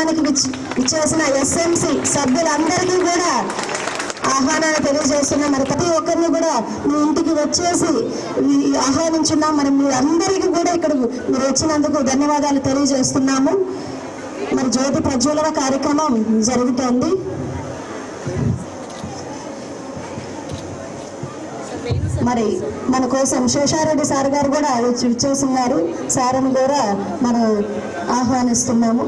కార్యక్రమానికి విచ్చేసిన ఎస్ఎంసి సభ్యులందరికీ కూడా ఆహ్వానాన్ని తెలియజేస్తున్నాం. మరి ప్రతి ఒక్కరిని కూడా మీ ఇంటికి వచ్చేసి ఆహ్వానించున్నాం. మరి మీ అందరికీ కూడా ఇక్కడ మీరు వచ్చినందుకు ధన్యవాదాలు తెలియజేస్తున్నాము. మరి జ్యోతి ప్రజ్వలన కార్యక్రమం జరుగుతోంది. మరి మన కోసం శేషారెడ్డి సార్ గారు కూడా వచ్చి విచ్చేస్తున్నారు. సార్ని కూడా మనం ఆహ్వానిస్తున్నాము.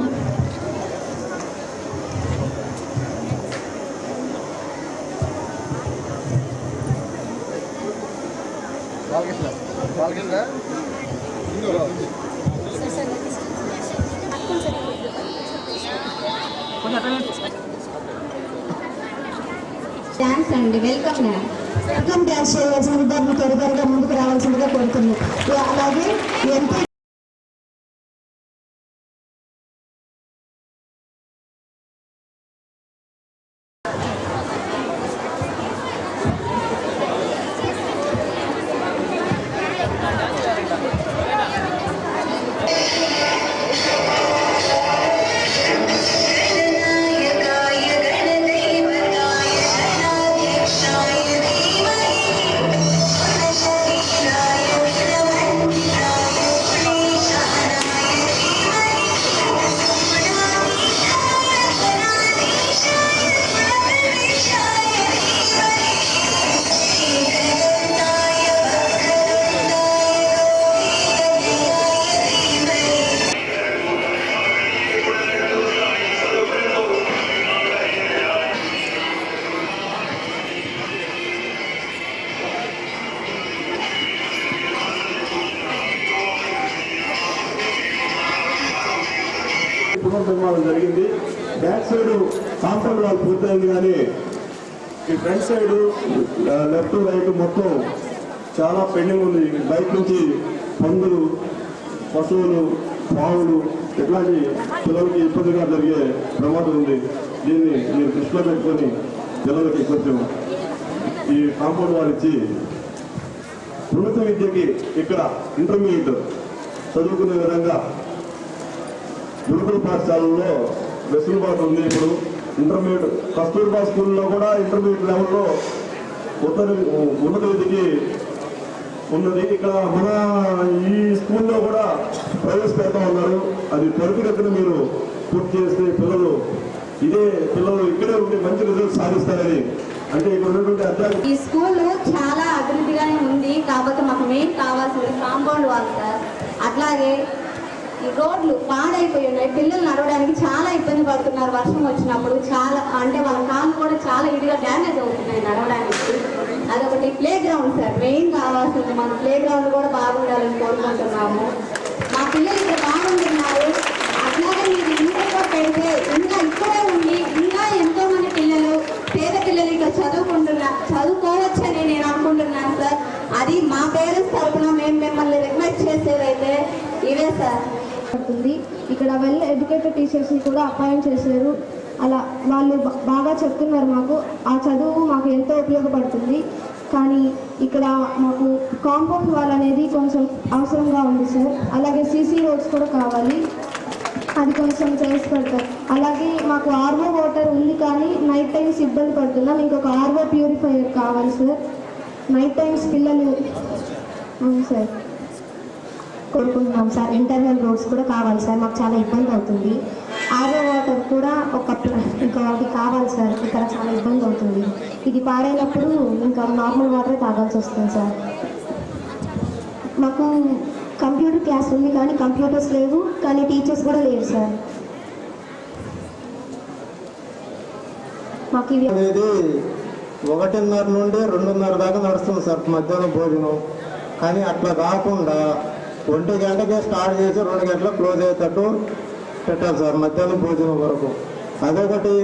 థ్యాంక్స్ అండి వెల్కమ్ మ్యామ్ వెల్కమ్ డ్యాన్స్ చేయాల్సిన విద్యార్థులు త్వరగా ముందుకు రావాల్సిందిగా కోరుతున్నాం. అలాగే ఎంపీ ఈ ఫ్రంట్ సైడ్ లెఫ్ట్ రైట్ మొత్తం చాలా పెండింగ్ ఉంది. బయట నుంచి పందులు పశువులు పావులు ఇట్లాంటి పిల్లలకి ఇబ్బందిగా జరిగే ప్రమాదం ఉంది. దీన్ని మీరు దృష్టిలో పెట్టుకొని పిల్లలకి కొంచెం ఈ కాంపౌండ్ వారు ఇచ్చి ఉన్నత విద్యకి ఇక్కడ ఇంటర్మీడియట్ చదువుకునే విధంగా గురుకుల పాఠశాలలో వెసులుబాటు ఉంది ఇప్పుడు. ఇంటర్మీడియట్ కస్తూర్బా స్కూల్లో కూడా ఇంటర్మీడియట్ లెవెల్లో ఉత్తర ఉన్నత విధికి ఉన్నది. ఇక్కడ మన ఈ స్కూల్లో కూడా ప్రవేశపెడతా ఉన్నారు. అది త్వరితగతిన మీరు పూర్తి చేస్తే పిల్లలు ఇదే పిల్లలు ఇక్కడే ఉండి మంచి రిజల్ట్ సాధిస్తారని. అంటే ఇక్కడ ఉన్నటువంటి అధ్యాపకులు ఈ స్కూల్ చాలా అభివృద్ధిగానే ఉంది. కాకపోతే మాకు మెయిన్ కావాల్సింది కాంపౌండ్ వాల్ సార్ అట్లాగే రోడ్లు పాడైపోయి ఉన్నాయి. పిల్లలు నడవడానికి చాలా ఇబ్బంది పడుతున్నారు. వర్షం వచ్చినప్పుడు చాలా అంటే వాళ్ళ కాళ్ళు కూడా చాలా ఇదిగా డ్యామేజ్ అవుతున్నాయి నడవడానికి. అదొకటి. ప్లే గ్రౌండ్ సార్ మెయిన్ కావాల్సింది మన ప్లే గ్రౌండ్ కూడా బాగుండాలని కోరుకుంటున్నాము. మా పిల్లలు ఇక్కడ బాగుంటున్నారు. అట్లాగే మీరు ఇంట్లో పెడితే ఇంకా ఇక్కడే ఉండి ఇంకా ఎంతో మంది పిల్లలు పేద పిల్లలు ఇక్కడ చదువుకుంటున్నా చదువుకోవచ్చని నేను అనుకుంటున్నాను సార్ అది మా పేరెంట్స్ తరఫున మేము మిమ్మల్ని రిక్వెస్ట్ చేసేదైతే ఇవే సార్ పడుతుంది ఇక్కడ వెల్ ఎడ్యుకేటెడ్ టీచర్స్ని కూడా అపాయింట్ చేశారు. అలా వాళ్ళు బాగా చెప్తున్నారు మాకు. ఆ చదువు మాకు ఎంతో ఉపయోగపడుతుంది. కానీ ఇక్కడ మాకు కాంపౌండ్ వాల్ అనేది కొంచెం అవసరంగా ఉంది సార్ అలాగే సీసీ రోడ్స్ కూడా కావాలి. అది కొంచెం చేసి పెడతారు అలాగే మాకు ఆర్వో వాటర్ ఉంది కానీ నైట్ టైమ్స్ ఇబ్బంది పడుతున్నాం. ఇంకొక ఆర్వో ప్యూరిఫైయర్ కావాలి సార్ నైట్ టైమ్స్ పిల్లలు. అవును సార్ కోరుకుంటున్నాం సార్. ఇంటర్నల్ రోడ్స్ కూడా కావాలి సార్. మాకు చాలా ఇబ్బంది అవుతుంది. ఆరో వాటర్ కూడా ఒక ఇంకా ఒకటి కావాలి సార్. ఇక్కడ చాలా ఇబ్బంది అవుతుంది. ఇది పాడైనప్పుడు ఇంకా నార్మల్ వాటరే తాగాల్సి వస్తుంది సార్. మాకు కంప్యూటర్ క్లాస్ ఉంది కానీ కంప్యూటర్స్ లేవు కానీ టీచర్స్ కూడా లేరు సార్. మాకు ఇవి అనేది ఒకటిన్నర నుండి రెండున్నర దాకా నడుస్తుంది సార్. మధ్యాహ్నం భోజనం. కానీ అట్లా కాకుండా ఒంటి గంటకే స్టార్ట్ చేసి రెండు గంటలకు క్లోజ్ అయ్యేటట్టు పెట్టాలి సార్ మధ్యాహ్నం భోజనం వరకు. అదొకటి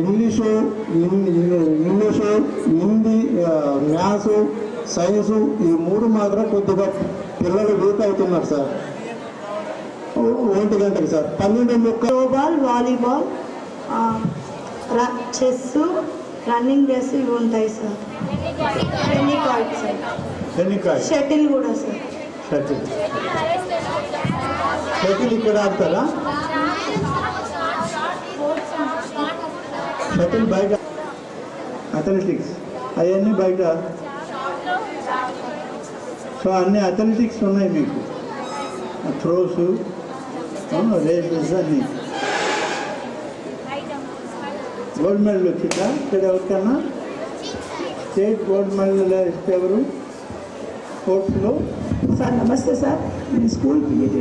English English Hindi maths science ఈ మూడు మాత్రం కొద్దిగా పిల్లలు వీక్ అవుతున్నారు సార్. ఒంటి గంటకి సార్. పన్నెండు ముక్క throwball volleyball chess running race ఇవి ఉంటాయి సార్. సార్. షటిల్ కూడా సార్. షటిల్ ఇక్కడ ఆడతారా? షటిల్ బయట. అథ్లెటిక్స్ అవన్నీ బయట. సో అన్ని అథ్లెటిక్స్ ఉన్నాయి మీకు. థ్రోస్ రేసెస్ అన్ని. గోల్డ్ మెడల్ వచ్చిందా? ఇక్కడ ఎవరికన్నా? స్టేట్ గోల్డ్ మెడల్ ఇస్తే ఎవరు? స్పోర్ట్స్లో సార్ నమస్తే సార్. నేను స్కూల్ పీఈటీ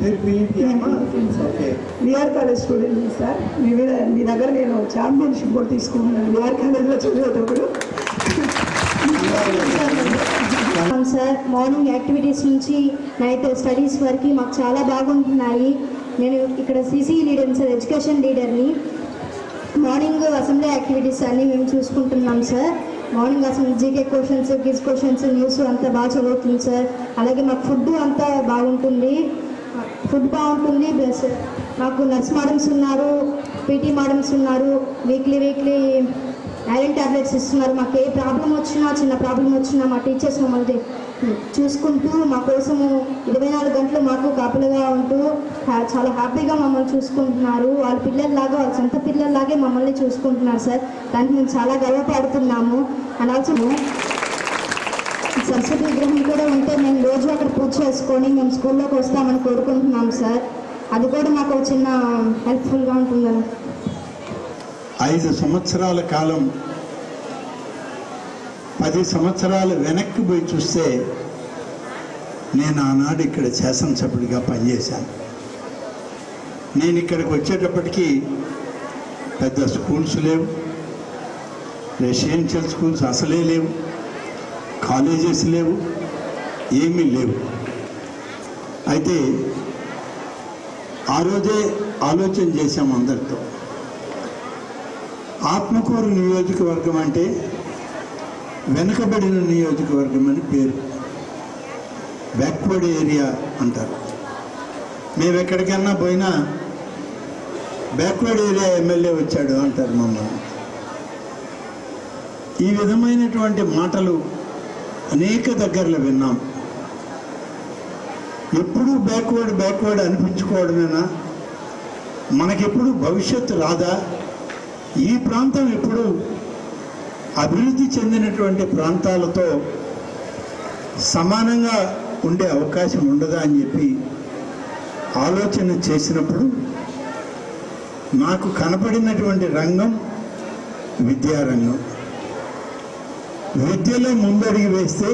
మీరు పీఈటీ అమ్మా sir okay. VR college student sir. మీ మీద మీ దగ్గర నేను ఛాంపియన్షిప్ కూడా తీసుకున్నాను విఆర్ కాలేజ్లో చదివేటప్పుడు. సార్ మార్నింగ్ యాక్టివిటీస్ నుంచి నైట్ స్టడీస్ వరకు మాకు చాలా బాగుంటున్నాయి. నేను ఇక్కడ సీసీ లీడర్ సార్ ఎడ్యుకేషన్ లీడర్ని మార్నింగ్ అసెంబ్లీ యాక్టివిటీస్ అన్నీ మేము చూసుకుంటున్నాం సార్. మార్నింగ్ అసలు GK questions quiz questions news అంతా బాగా చదువుతుంది సార్. అలాగే మాకు ఫుడ్ అంతా బాగుంటుంది. ఫుడ్ బాగుంటుంది ప్లస్ మాకు నర్స్ మేడమ్స్ ఉన్నారు పీటీ మేడమ్స్ ఉన్నారు వీక్లీ వీక్లీ ఐరన్ టాబ్లెట్స్ ఇస్తున్నారు. మాకు ఏ ప్రాబ్లం వచ్చినా చిన్న ప్రాబ్లం వచ్చినా మా టీచర్స్ మమ్మల్ని చూసుకుంటూ మా కోసము ఇరవై నాలుగు గంటలు మాకు కాపులుగా ఉంటూ చాలా హ్యాపీగా మమ్మల్ని చూసుకుంటున్నారు. వాళ్ళ పిల్లల్లాగా వాళ్ళ సొంత పిల్లల్లాగే మమ్మల్ని చూసుకుంటున్నారు సార్. దానికి మేము చాలా గర్వపడుతున్నాము. అండ్ ఆల్సో సరస్వతి విగ్రహం కూడా ఉంటే మేము రోజు అక్కడ పూజ చేసుకొని మేము స్కూల్లోకి వస్తామని కోరుకుంటున్నాం సార్. అది కూడా మాకు ఒక చిన్న హెల్ప్ఫుల్గా ఉంటుందని. ఐదు సంవత్సరాల కాలం పది సంవత్సరాలు వెనక్కి పోయి చూస్తే నేను ఆనాడు ఇక్కడ శాసనసభ్యుడిగా పనిచేశాను. నేను ఇక్కడికి వచ్చేటప్పటికి పెద్ద స్కూల్స్ లేవు రెసిడెన్షియల్ స్కూల్స్ అసలే లేవు కాలేజెస్ లేవు ఏమీ లేవు. అయితే ఆ రోజే ఆలోచన చేశాం అందరితో. ఆత్మకూరు నియోజకవర్గం అంటే వెనుకబడిన నియోజకవర్గం అని పేరు. బ్యాక్వర్డ్ ఏరియా అంటారు. మేము ఎక్కడికన్నా పోయినా బ్యాక్వర్డ్ ఏరియా ఎమ్మెల్యే వచ్చాడు అంటారు మమ్మల్ని. ఈ విధమైనటువంటి మాటలు అనేక దగ్గరలో విన్నాం. ఎప్పుడూ బ్యాక్వర్డ్ బ్యాక్వర్డ్ అనిపించుకోవడమేనా? మనకెప్పుడు భవిష్యత్తు రాదా? ఈ ప్రాంతం ఇప్పుడు అభివృద్ధి చెందినటువంటి ప్రాంతాలతో సమానంగా ఉండే అవకాశం ఉండదా అని చెప్పి ఆలోచన చేసినప్పుడు నాకు కనపడినటువంటి రంగం విద్యారంగం. విద్యలో ముందడుగు వేస్తే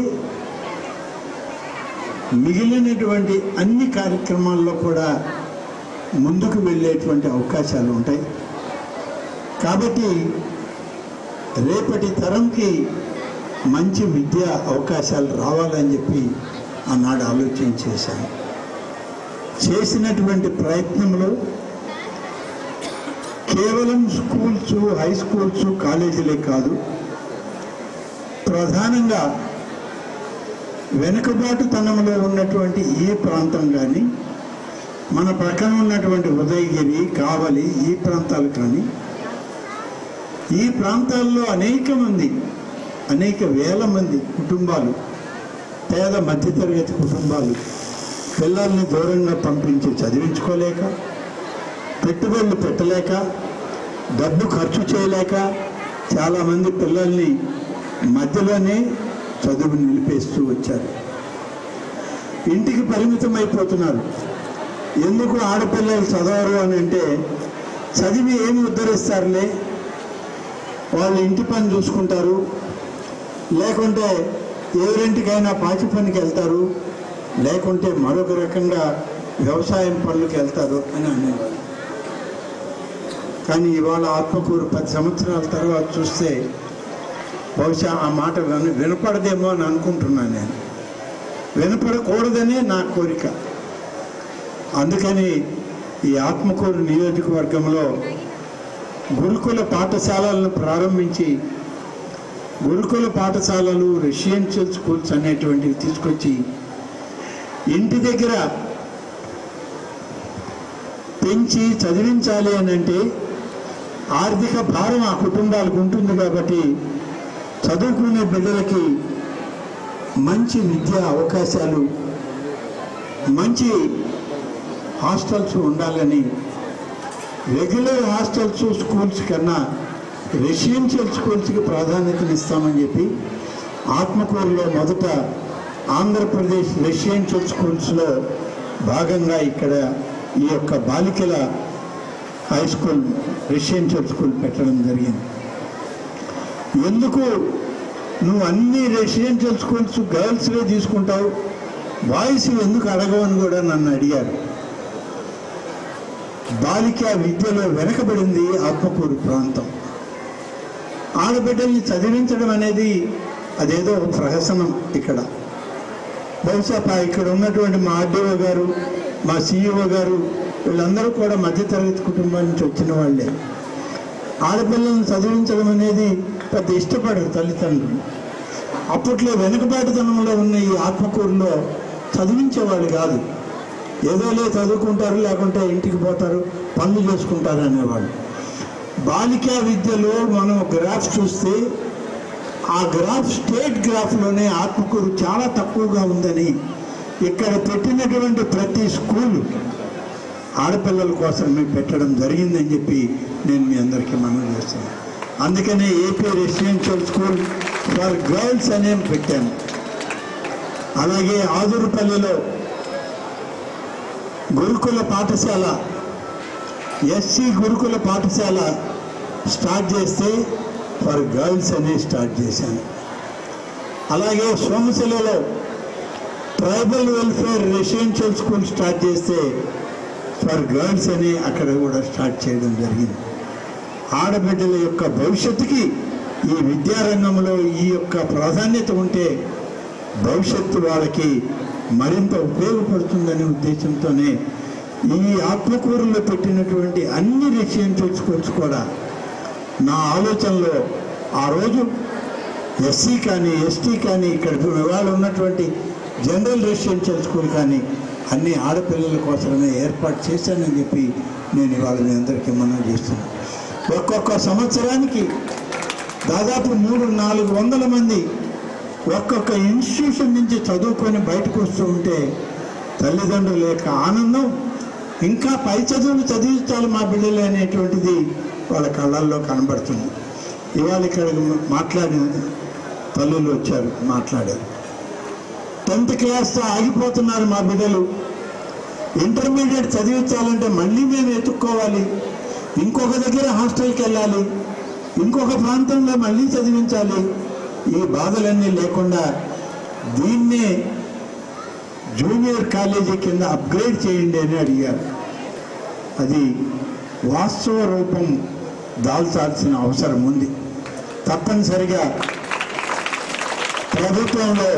మిగిలినటువంటి అన్ని కార్యక్రమాల్లో కూడా ముందుకు వెళ్ళేటువంటి అవకాశాలు ఉంటాయి. కాబట్టి రేపటి తరంకి మంచి విద్యా అవకాశాలు రావాలని చెప్పి ఆనాడు ఆలోచన చేశాను. చేసినటువంటి ప్రయత్నంలో కేవలం స్కూల్స్ హై స్కూల్స్ కాలేజీలే కాదు ప్రధానంగా వెనుకబాటుతనంలో ఉన్నటువంటి ఈ ప్రాంతం కానీ మన పక్కన ఉన్నటువంటి ఉదయగిరి కావలి ఈ ప్రాంతాలు కానీ ఈ ప్రాంతాల్లో అనేక మంది అనేక వేల మంది కుటుంబాలు పేద మధ్యతరగతి కుటుంబాలు పిల్లల్ని దూరంగా పంపించి చదివించుకోలేక పెట్టుబడులు పెట్టలేక డబ్బు ఖర్చు చేయలేక చాలామంది పిల్లల్ని మధ్యలోనే చదువు నిలిపేస్తూ వచ్చారు. ఇంటికి పరిమితం అయిపోతున్నారు ఎందుకు ఆడపిల్లలు చదవరు అని అంటే చదివి ఏమి ఉద్ధరిస్తారులే? వాళ్ళు ఇంటి పని చూసుకుంటారు. లేకుంటే ఎవరింటికైనా పాచి పనికి వెళ్తారు. లేకుంటే మరొక రకంగా వ్యవసాయం పనులకు వెళ్తారు అని అనేవారు కానీ ఇవాళ ఆత్మకూరు పది సంవత్సరాల తర్వాత చూస్తే బహుశా ఆ మాట విన వినపడదేమో అని అనుకుంటున్నాను నేను. వినపడకూడదనే నా కోరిక. అందుకని ఈ ఆత్మకూరు నియోజకవర్గంలో గురుకుల పాఠశాలలను ప్రారంభించి గురుకుల పాఠశాలలు రెసిడెన్షియల్ స్కూల్స్ అనేటువంటివి తీసుకొచ్చి ఇంటి దగ్గర పెంచి చదివించాలి అని అంటే ఆర్థిక భారం ఆ కుటుంబాలకు ఉంటుంది కాబట్టి చదువుకునే బిడ్డలకి మంచి విద్యా అవకాశాలు మంచి హాస్టల్స్ ఉండాలని రెగ్యులర్ హాస్టల్స్ స్కూల్స్ కన్నా రెసిడెన్షియల్ స్కూల్స్కి ప్రాధాన్యతనిస్తామని చెప్పి ఆత్మకూరులో మొదట ఆంధ్రప్రదేశ్ రెసిడెన్షియల్ స్కూల్స్లో భాగంగా ఇక్కడ ఈ యొక్క బాలికల హై స్కూల్ రెసిడెన్షియల్ స్కూల్ పెట్టడం జరిగింది. ఎందుకు నువ్వు అన్ని రెసిడెన్షియల్ స్కూల్స్ గర్ల్స్లో తీసుకుంటావు? బాయ్స్ ఎందుకు అడగవని కూడా నన్ను అడిగారు. బాలిక విద్యలో వెనకబడింది ఆత్మకూరు ప్రాంతం. ఆడబిడ్డల్ని చదివించడం అనేది అదేదో ప్రహసనం ఇక్కడ. బహుశా ఇక్కడ ఉన్నటువంటి మా ఆర్డీఓ గారు మా సిఇఓ గారు వీళ్ళందరూ కూడా మధ్యతరగతి కుటుంబం నుంచి వచ్చిన వాళ్ళే. ఆడపిల్లలను చదివించడం అనేది పెద్ద ఇష్టపడరు తల్లిదండ్రులు. అప్పట్లో వెనుకబాటుతనంలో ఉన్న ఈ ఆత్మకూరులో చదివించేవాళ్ళు కాదు. ఏదోలే చదువుకుంటారు లేకుంటే ఇంటికి పోతారు పనులు చేసుకుంటారు అనేవాళ్ళు. బాలికా విద్యలో మనం గ్రాఫ్ చూస్తే ఆ గ్రాఫ్ స్టేట్ గ్రాఫ్లోనే ఆత్మకూరు చాలా తక్కువగా ఉందని ఇక్కడ పెట్టినటువంటి ప్రతి స్కూల్ ఆడపిల్లల కోసమే మేము పెట్టడం జరిగిందని చెప్పి నేను మీ అందరికీ మనం చేస్తున్నాను. అందుకనే AP residential school for girls అనే పెట్టాను. అలాగే ఆదురుపల్లిలో గురుకుల పాఠశాల ఎస్సీ గురుకుల పాఠశాల స్టార్ట్ చేస్తే ఫర్ గర్ల్స్ అని స్టార్ట్ చేశాను. అలాగే సోమశిలలో tribal welfare residential school start చేస్తే ఫర్ గర్ల్స్ అని అక్కడ కూడా స్టార్ట్ చేయడం జరిగింది. ఆడబిడ్డల యొక్క భవిష్యత్తుకి ఈ విద్యారంగంలో ఈ యొక్క ప్రాధాన్యత ఉంటే భవిష్యత్తు వాళ్ళకి మరింత ఉపయోగపడుతుందనే ఉద్దేశంతోనే ఈ ఆత్మకూరులో పెట్టినటువంటి అన్ని విషయం స్కూల్స్ కూడా. నా ఆలోచనలో ఆ రోజు ఎస్సీ కానీ ఎస్టీ కానీ ఇక్కడ ఇవాళ ఉన్నటువంటి జనరల్ రెసిడెన్షియల్ స్కూల్ కానీ అన్ని ఆడపిల్లల కోసమే ఏర్పాటు చేశానని చెప్పి నేను ఇవాళ మీ అందరికీ మనం చేస్తున్నాను. ఒక్కొక్క సంవత్సరానికి దాదాపు మూడు నాలుగు వందల మంది ఒక్కొక్క ఇన్స్టిట్యూషన్ నుంచి చదువుకొని బయటకు వస్తూ ఉంటే తల్లిదండ్రుల యొక్క ఆనందం ఇంకా పై చదువులు చదివించాలి మా బిడ్డలు అనేటువంటిది వాళ్ళ కళ్ళల్లో కనబడుతుంది. ఇవాళ ఇక్కడ మాట్లాడిన తల్లులు వచ్చారు మాట్లాడారు. టెన్త్ క్లాస్తో ఆగిపోతున్నారు మా బిడ్డలు. ఇంటర్మీడియట్ చదివించాలంటే మళ్ళీ మేము ఎత్తుక్కోవాలి. ఇంకొక దగ్గర హాస్టల్కి వెళ్ళాలి. ఇంకొక ప్రాంతంలో మళ్ళీ చదివించాలి. ఈ బాధలన్నీ లేకుండా దీన్నే జూనియర్ కాలేజీ కింద అప్గ్రేడ్ చేయండి అని అడిగారు. అది వాస్తవ రూపం దాల్చాల్సిన అవసరం ఉంది. తప్పనిసరిగా ప్రభుత్వంలో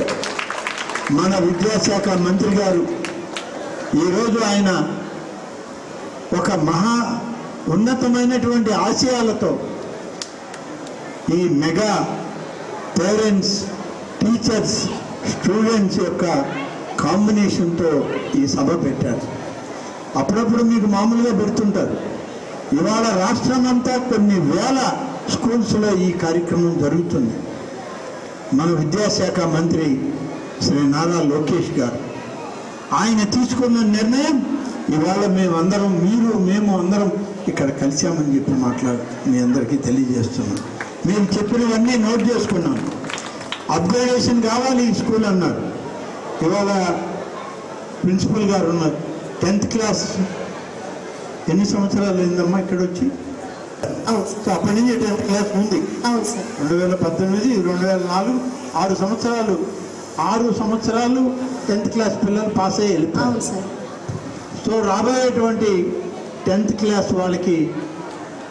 మన విద్యాశాఖ మంత్రి గారు ఈరోజు ఆయన ఒక మహా ఉన్నతమైనటువంటి ఆశయాలతో ఈ మెగా పేరెంట్స్ టీచర్స్ స్టూడెంట్స్ యొక్క కాంబినేషన్తో ఈ సభ పెట్టారు. అప్పుడప్పుడు మీకు మామూలుగా పెడుతుంటారు ఇవాళ రాష్ట్రం అంతా కొన్ని వేల స్కూల్స్లో ఈ కార్యక్రమం జరుగుతుంది. మన విద్యాశాఖ మంత్రి శ్రీ నారా లోకేష్ గారు ఆయన తీసుకున్న నిర్ణయం ఇవాళ మేమందరం మీరు మేము అందరం ఇక్కడ కలిసామని చెప్పి మాట్లాడు మీ అందరికీ తెలియజేస్తున్నాం. మేము చెప్పినవన్నీ నోట్ చేసుకున్నాం. అప్గ్రేడేషన్ కావాలి ఈ స్కూల్ అన్నారు. ఇవాళ ప్రిన్సిపల్ గారు ఉన్నారు టెన్త్ క్లాస్ ఎన్ని సంవత్సరాలు అయిందమ్మా ఇక్కడ వచ్చి అప్పటి నుంచి టెన్త్ క్లాస్ ఉంది. రెండు వేల పద్దెనిమిది రెండు వేల నాలుగు ఆరు సంవత్సరాలు. ఆరు సంవత్సరాలు టెన్త్ క్లాస్ పిల్లలు పాస్ అయ్యి వెళ్ళిపోయారు. అవును సార్. సో రాబోయేటువంటి టెన్త్ క్లాస్ వాళ్ళకి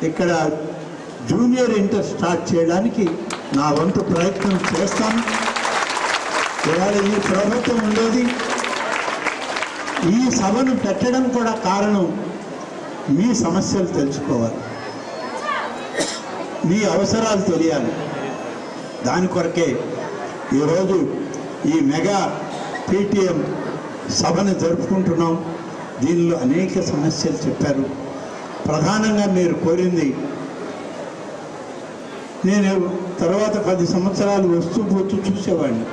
ఇక్కడ జూనియర్ ఇంటర్ స్టార్ట్ చేయడానికి నా వంతు ప్రయత్నం చేస్తాను. ఇవాళ ఈ ప్రభుత్వం ఉండేది. ఈ సభను పెట్టడం కూడా కారణం మీ సమస్యలు తెలుసుకోవాలి. మీ అవసరాలు తెలియాలి. దాని కొరకే ఈరోజు ఈ మెగా పీటీఎం సభను జరుపుకుంటున్నాం. దీనిలో అనేక సమస్యలు చెప్పారు. ప్రధానంగా మీరు కోరింది నేను తర్వాత పది సంవత్సరాలు వస్తూ పోతూ చూసేవాడిని.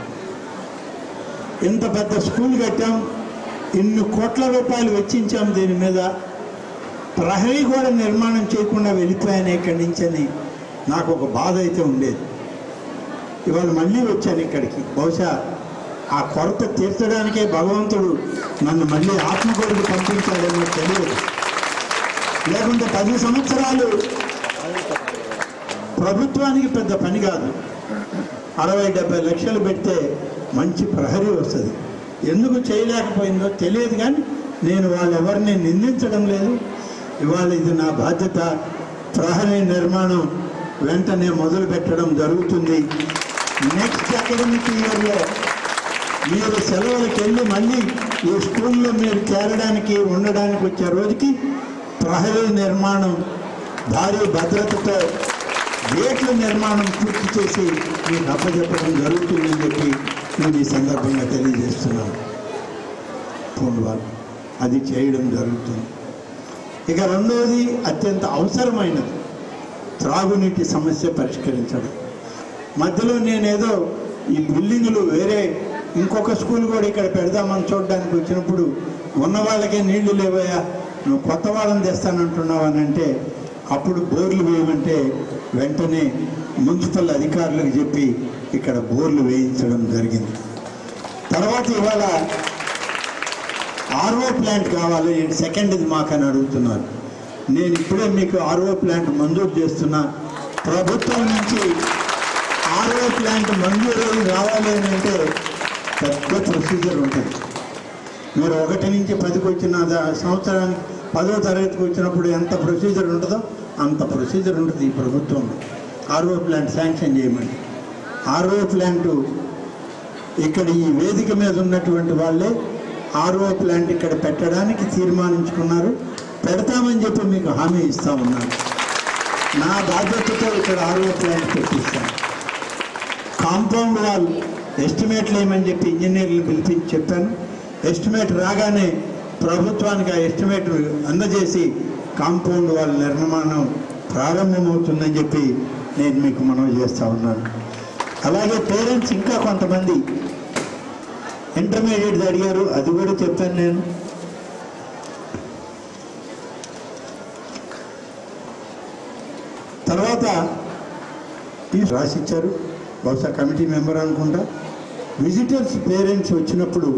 ఇంత పెద్ద స్కూల్ కట్టాం ఇన్ని కోట్ల రూపాయలు వెచ్చించాం దీని మీద. ప్రహరీ కూడా నిర్మాణం చేయకుండా వెళ్ళిపోయాను ఇక్కడి నుంచి అని నాకు ఒక బాధ అయితే ఉండేది. ఇవాళ మళ్ళీ వచ్చాను ఇక్కడికి. బహుశా ఆ కొరత తీర్చడానికే భగవంతుడు నన్ను మళ్ళీ ఆత్మకొరకు పంపించాడని తెలియదు. లేకుంటే పది సంవత్సరాలు ప్రభుత్వానికి పెద్ద పని కాదు. అరవై డెబ్బై లక్షలు పెడితే మంచి ప్రహరీ వస్తుంది. ఎందుకు చేయలేకపోయిందో తెలియదు కానీ నేను వాళ్ళెవరిని నిందించడం లేదు. ఇవాళ ఇది నా బాధ్యత. ప్రహరీ నిర్మాణం వెంటనే మొదలు పెట్టడం జరుగుతుంది. నెక్స్ట్ అకాడమిక్ ఇయర్లో మీరు సెలవులకు వెళ్ళి మళ్ళీ ఈ స్కూల్లో మీరు చేరడానికి ఉండడానికి వచ్చే రోజుకి ప్రహరీ నిర్మాణం భారీ భద్రతతో గేట్ల నిర్మాణం పూర్తి చేసి మీకు అప్పచెప్పడం జరుగుతుందని చెప్పి నేను ఈ సందర్భంగా తెలియజేస్తున్నాను. పూర్వాలు అది చేయడం జరుగుతుంది. ఇక రెండవది అత్యంత అవసరమైనది త్రాగునీటి సమస్య పరిష్కరించడం. మధ్యలో నేనేదో ఈ బిల్డింగులు వేరే ఇంకొక స్కూల్ కూడా ఇక్కడ పెడదామని చూడడానికి వచ్చినప్పుడు ఉన్న వాళ్ళకే నీళ్ళు లేవయ్యా నువ్వు కొత్త వాళ్ళని తెస్తానంటున్నావు అని అంటే అప్పుడు బోర్లు వేయమంటే వెంటనే మున్సిపల్ అధికారులకు చెప్పి ఇక్కడ బోర్లు వేయించడం జరిగింది. తర్వాత ఇవాళ ఆర్ఓ ప్లాంట్ కావాలి సెకండ్ది మాకని అడుగుతున్నారు. నేను ఇప్పుడే మీకు ఆర్ఓ ప్లాంట్ మంజూరు చేస్తున్నా. ప్రభుత్వం నుంచి ఆర్ఓ ప్లాంట్ మంజూరు రావాలి అని అంటే పెద్ద ప్రొసీజర్ ఉంటుంది. మీరు ఒకటి నుంచి పదికి వచ్చిన సంవత్సరానికి పదో తరగతికి వచ్చినప్పుడు ఎంత ప్రొసీజర్ ఉంటుందో అంత ప్రొసీజర్ ఉంటుంది ఈ ప్రభుత్వంలో. ఆర్ఓ ప్లాంట్ శాంక్షన్ చేయమని ఆర్ఓ ప్లాంటు ఇక్కడ ఈ వేదిక మీద ఉన్నటువంటి వాళ్ళే ఆర్ఓ ప్లాంట్ ఇక్కడ పెట్టడానికి తీర్మానించుకున్నారు. పెడతామని చెప్పి మీకు హామీ ఇస్తా ఉన్నాను. నా బాధ్యతతో ఇక్కడ ఆర్ఓ ప్లాంట్ పెట్టిస్తాను. కాంపౌండ్ వాల్ ఎస్టిమేట్లు ఏమని చెప్పి ఇంజనీర్లు పిలిపించి చెప్పాను. ఎస్టిమేట్ రాగానే ప్రభుత్వానికి ఆ ఎస్టిమేట్ అందజేసి కాంపౌండ్ వాళ్ళ నిర్మాణం ప్రారంభమవుతుందని చెప్పి నేను మీకు మనవి చేస్తూ ఉన్నాను. అలాగే పేరెంట్స్ ఇంకా కొంతమంది ఇంటర్మీడియట్ అడిగారు అది కూడా చెప్పాను నేను. తర్వాత రాసిచ్చారు బహుశా కమిటీ మెంబర్ అనుకుంటా. విజిటర్స్ పేరెంట్స్ వచ్చినప్పుడు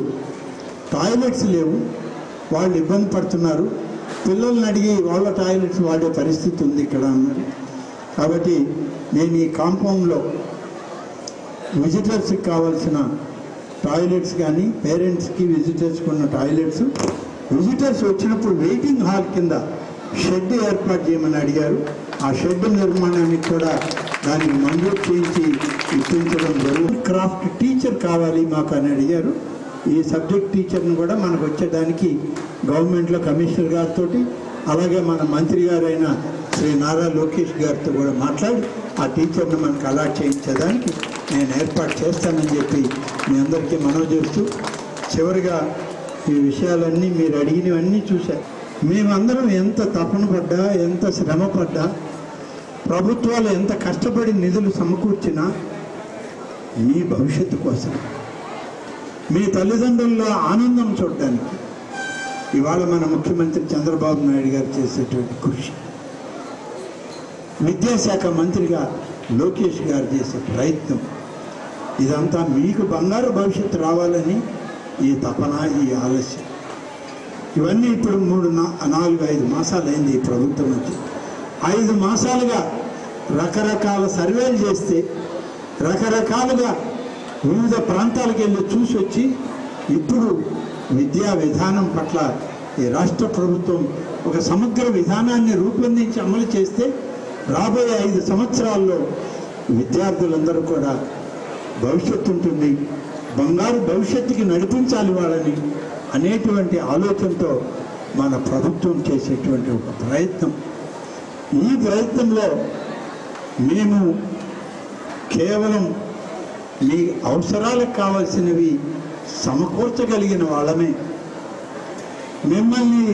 టాయిలెట్స్ లేవు వాళ్ళు ఇబ్బంది పడుతున్నారు. పిల్లల్ని అడిగి వాళ్ళ టాయిలెట్స్ వాడే పరిస్థితి ఉంది ఇక్కడ అన్నారు. కాబట్టి నేను ఈ కాంపౌండ్లో విజిటర్స్కి కావాల్సిన టాయిలెట్స్ కానీ పేరెంట్స్కి విజిటర్స్కి ఉన్న టాయిలెట్స్. విజిటర్స్ వచ్చినప్పుడు వెయిటింగ్ హాల్ కింద షెడ్ ఏర్పాటు చేయమని అడిగారు. ఆ షెడ్ నిర్మాణానికి కూడా దానికి మంజూరు చేయించి ఇప్పించడం జరుగుతుంది. క్రాఫ్ట్ టీచర్ కావాలి మాకు అని అడిగారు. ఈ సబ్జెక్ట్ టీచర్ని కూడా మనకు వచ్చేదానికి గవర్నమెంట్లో కమిషనర్ గారితో అలాగే మన మంత్రి గారైన శ్రీ నారా లోకేష్ గారితో కూడా మాట్లాడి ఆ టీచర్ని మనకు అలాట్ చేయించేదానికి నేను ఏర్పాటు చేస్తానని చెప్పి మీ అందరికీ మనవి చేస్తూ చివరిగా ఈ విషయాలన్నీ మీరు అడిగినవన్నీ చూశారు మేమందరం ఎంత తపన పడ్డా ఎంత శ్రమ పడ్డా ప్రభుత్వాలు ఎంత కష్టపడి నిధులు సమకూర్చినా మీ భవిష్యత్తు కోసం మీ తల్లిదండ్రుల్లో ఆనందం చూడడానికి. ఇవాళ మన ముఖ్యమంత్రి చంద్రబాబు నాయుడు గారు చేసేటువంటి కృషి. విద్యాశాఖ మంత్రిగా లోకేష్ గారు చేసే ప్రయత్నం. ఇదంతా మీకు బంగారు భవిష్యత్తు రావాలని ఈ తపన ఈ ఆలస్యం ఇవన్నీ ఇప్పుడు మూడు నాలుగు ఐదు మాసాలు అయింది ఈ ప్రభుత్వం నుంచి. ఐదు మాసాలుగా రకరకాల సర్వేలు చేస్తే రకరకాలుగా వివిధ ప్రాంతాలకు వెళ్ళి చూసి వచ్చి ఇప్పుడు విద్యా విధానం పట్ల ఈ రాష్ట్ర ప్రభుత్వం ఒక సమగ్ర విధానాన్ని రూపొందించి అమలు చేస్తే రాబోయే ఐదు సంవత్సరాల్లో విద్యార్థులందరూ కూడా భవిష్యత్తు ఉంటుంది. బంగారు భవిష్యత్తుకి నడిపించాలి వాళ్ళని అనేటువంటి ఆలోచనతో మన ప్రభుత్వం చేసేటువంటి ఒక ప్రయత్నం. ఈ ప్రయత్నంలో మేము కేవలం మీ అవసరాలకు కావలసినవి సమకూర్చగలిగిన వాళ్ళమే. మిమ్మల్ని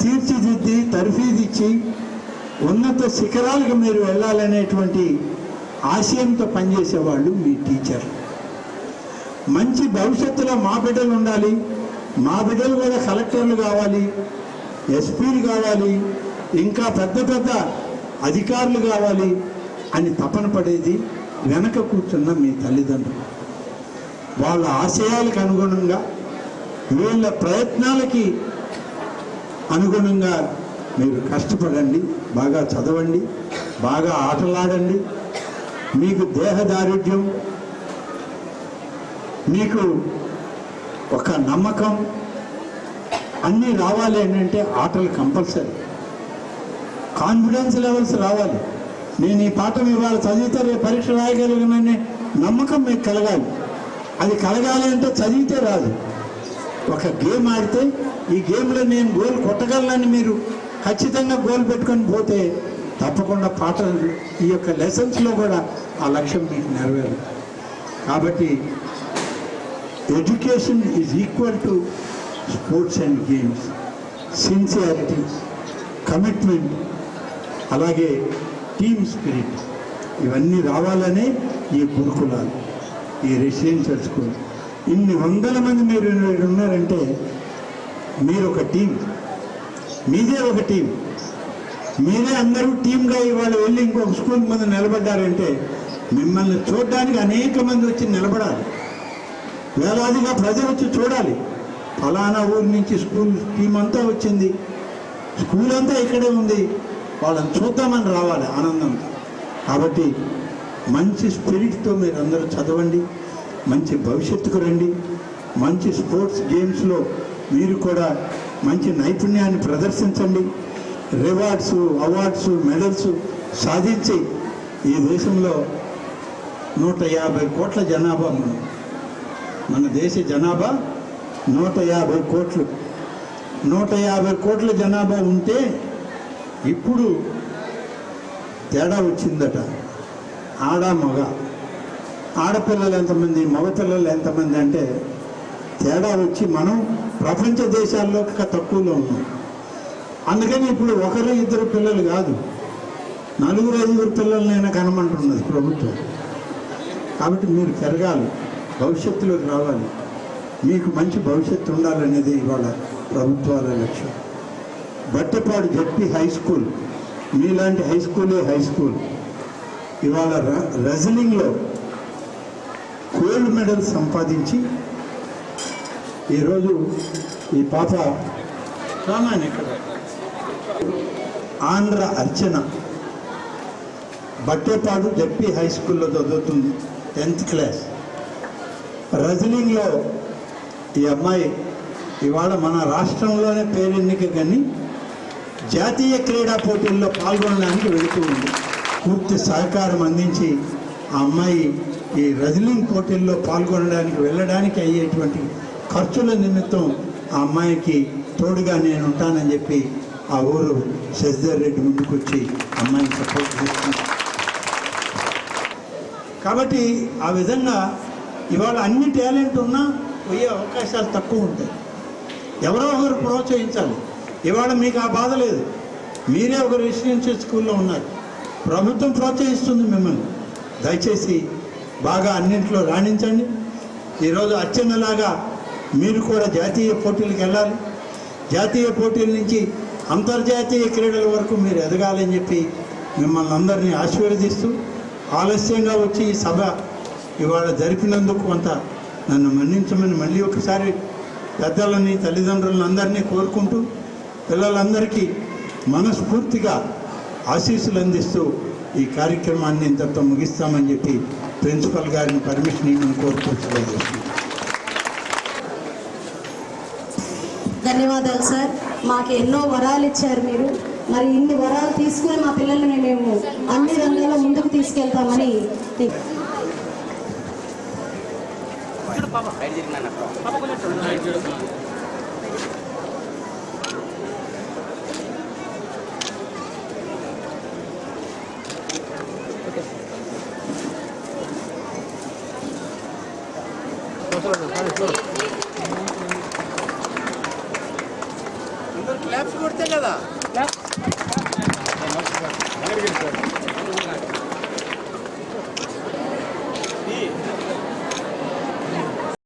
తీర్చిదిద్ది తర్ఫీదిచ్చి ఉన్నత శిఖరాలకు మీరు వెళ్ళాలనేటువంటి ఆశయంతో పనిచేసేవాళ్ళు మీ టీచర్. మంచి భవిష్యత్తులో మా బిడ్డలు ఉండాలి మా బిడ్డలు కూడా కలెక్టర్లు కావాలి ఎస్పీలు కావాలి ఇంకా పెద్ద పెద్ద అధికారులు కావాలి అని తపన పడేది వెనక కూర్చున్న మీ తల్లిదండ్రులు. వాళ్ళ ఆశయాలకు అనుగుణంగా వీళ్ళ ప్రయత్నాలకి అనుగుణంగా మీరు కష్టపడండి బాగా చదవండి బాగా ఆటలాడండి. మీకు దేహదారుఢ్యం మీకు ఒక నమ్మకం అన్నీ రావాలి ఏంటంటే ఆటలు కంపల్సరీ. కాన్ఫిడెన్స్ లెవెల్స్ రావాలి. నేను ఈ పాఠం ఇవాళ చదివితే రేపు పరీక్ష రాయగలిగినని నమ్మకం మీకు కలగాలి. అది కలగాలి అంటే చదివితే రాదు. ఒక గేమ్ ఆడితే ఈ గేమ్లో నేను గోల్ కొట్టగలనని మీరు ఖచ్చితంగా గోల్ పెట్టుకొని పోతే తప్పకుండా పాటలు ఈ యొక్క లెసన్స్లో కూడా ఆ లక్ష్యం మీకు నెరవేరు కాబట్టి education is equal to sports and games. Sincerity commitment అలాగే టీమ్ స్పిరిట్. ఇవన్నీ రావాలనే ఈ గురుకులాలు ఈ రెసిడెన్షియల్ స్కూల్ ఇన్ని వందల మంది మీరు ఉన్నారంటే మీరు ఒక టీం మీదే ఒక టీం మీరే అందరూ టీంగా ఇవాళ వెళ్ళి ఇంకొక స్కూల్ ముందు నిలబడ్డారంటే మిమ్మల్ని చూడడానికి అనేక మంది వచ్చి నిలబడాలి. వేలాదిగా ప్రజలు వచ్చి చూడాలి. ఫలానా ఊరి నుంచి స్కూల్ టీం అంతా వచ్చింది. స్కూల్ అంతా ఇక్కడే ఉంది. వాళ్ళని చూద్దామని రావాలి ఆనందం కాబట్టి మంచి స్పిరిట్తో మీరు అందరూ చదవండి మంచి భవిష్యత్తుకు రండి మంచి స్పోర్ట్స్ గేమ్స్లో మీరు కూడా మంచి నైపుణ్యాన్ని ప్రదర్శించండి రివార్డ్స్ అవార్డ్స్ మెడల్స్ సాధించి ఈ దేశంలో నూట యాభై కోట్ల జనాభా మనం. మన దేశ జనాభా నూట యాభై కోట్లు. నూట యాభై కోట్ల జనాభా ఉంటే ఇప్పుడు తేడా వచ్చిందట. ఆడ మగ. ఆడపిల్లలు ఎంతమంది మగపిల్లలు ఎంతమంది అంటే తేడా వచ్చి మనం ప్రపంచ దేశాల్లో తక్కువలో ఉన్నాం. అందుకని ఇప్పుడు ఒకరు ఇద్దరు పిల్లలు కాదు. నలుగురు ఐదుగురు పిల్లలనైనా కనమంటున్నది ప్రభుత్వం. కాబట్టి మీరు పెరగాలి. భవిష్యత్తులోకి రావాలి. మీకు మంచి భవిష్యత్తు ఉండాలనేది ఇవాళ ప్రభుత్వాల లక్ష్యం. Battipadu ZP high school. మీలాంటి హై స్కూలే హై స్కూల్. ఇవాళ ర- గోల్డ్ మెడల్ సంపాదించి ఈరోజు ఈ పాప రామాయణ ఇక్కడ. ఆంధ్ర అర్చన. బట్టేపాడు జడ్పి హై స్కూల్లో చదువుతుంది టెన్త్ క్లాస్. రజలింగ్లో ఈ అమ్మాయి ఇవాళ మన రాష్ట్రంలోనే పేరెన్నిక కానీ జాతీయ క్రీడా పోటీల్లో పాల్గొనడానికి వెళుతూ ఉంది. పూర్తి సహకారం అందించి ఆ అమ్మాయి ఈ రజిలింగ్ పోటీల్లో పాల్గొనడానికి వెళ్ళడానికి అయ్యేటువంటి ఖర్చుల నిమిత్తం ఆ అమ్మాయికి తోడుగా నేను ఉంటానని చెప్పి ఆ ఊరు శశిధర్ రెడ్డి ముందుకొచ్చి అమ్మాయిని సపోర్ట్ చేస్తుంది కాబట్టి ఆ విధంగా ఇవాళ అన్ని టాలెంట్ ఉన్నా పోయే అవకాశాలు తక్కువ ఉంటాయి. ఎవరో ఒకరు ప్రోత్సహించాలి. ఇవాళ మీకు ఆ బాధ లేదు. మీరే ఒక రెసిడెన్షియల్ స్కూల్లో ఉన్నారు. ప్రభుత్వం ప్రోత్సహిస్తుంది మిమ్మల్ని. దయచేసి బాగా అన్నింటిలో రాణించండి. ఈరోజు అచ్చన్నలాగా మీరు కూడా జాతీయ పోటీలకు వెళ్ళాలి. జాతీయ పోటీల నుంచి అంతర్జాతీయ క్రీడల వరకు మీరు ఎదగాలని చెప్పి మిమ్మల్ని అందరినీ ఆశీర్వదిస్తూ ఆలస్యంగా వచ్చి ఈ సభ ఇవాళ జరిపినందుకు కొంత నన్ను మన్నించమని మళ్ళీ ఒకసారి పెద్దలని తల్లిదండ్రులను అందరినీ కోరుకుంటూ పిల్లలందరికీ మనస్ఫూర్తిగా ఆశీస్సులు అందిస్తూ ఈ కార్యక్రమాన్ని ఇంతతో ముగిస్తామని చెప్పి ప్రిన్సిపల్ గారిని పర్మిషన్ ఇవ్వమని కోరుతూ తెలియజేస్తున్నాను. ధన్యవాదాలు సార్. మాకు ఎన్నో వరాలు ఇచ్చారు మీరు. మరి ఇన్ని వరాలు తీసుకుని మా పిల్లల్ని మేము అన్ని రంగాల్లో ముందుకు తీసుకెళ్తామని క్లాప్స్